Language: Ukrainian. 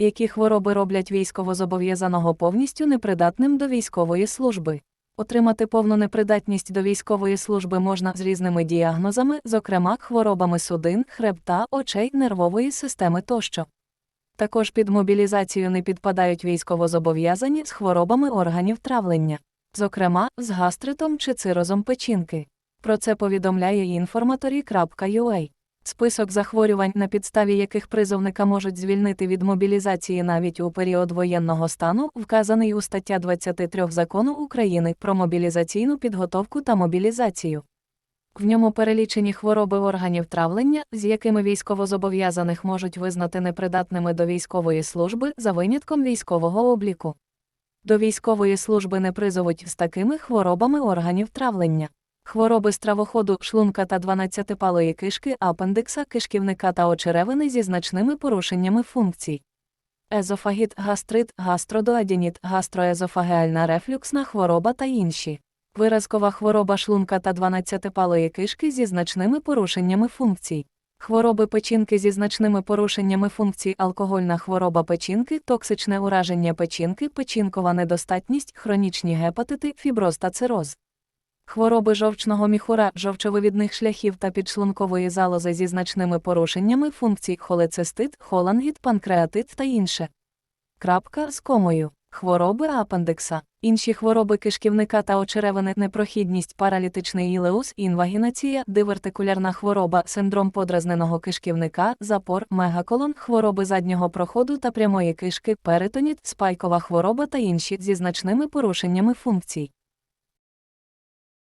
Які хвороби роблять військовозобов'язаного повністю непридатним до військової служби? Отримати повну непридатність до військової служби можна з різними діагнозами, зокрема хворобами судин, хребта, очей, нервової системи тощо. Також під мобілізацію не підпадають військовозобов'язані з хворобами органів травлення, зокрема з гастритом чи цирозом печінки. Про це повідомляє informatory.ua. Список захворювань, на підставі яких призовника можуть звільнити від мобілізації навіть у період воєнного стану, вказаний у стаття 23 закону України про мобілізаційну підготовку та мобілізацію. В ньому перелічені хвороби органів травлення, з якими військовозобов'язаних можуть визнати непридатними до військової служби за винятком військового обліку. До військової служби не призовуть з такими хворобами органів травлення. Хвороби стравоходу, шлунка та 12-палої кишки, апендикса, кишківника та очеревини зі значними порушеннями функцій. Езофагіт, гастрит, гастродоадініт, гастроезофагеальна рефлюксна хвороба та інші. Виразкова хвороба шлунка та 12-палої кишки зі значними порушеннями функцій. Хвороби печінки зі значними порушеннями функцій, алкогольна хвороба печінки, токсичне ураження печінки, печінкова недостатність, хронічні гепатити, фіброз та цироз. Хвороби жовчного міхура, жовчовивідних шляхів та підшлункової залози зі значними порушеннями функцій холецистит, холангіт, панкреатит та інше. Крапка з комою. Хвороби апендикса. Інші хвороби кишківника та очеревини, непрохідність, паралітичний ілеус, інвагінація, дивертикулярна хвороба, синдром подразненого кишківника, запор, мегаколон, хвороби заднього проходу та прямої кишки, перитоніт, спайкова хвороба та інші зі значними порушеннями функцій.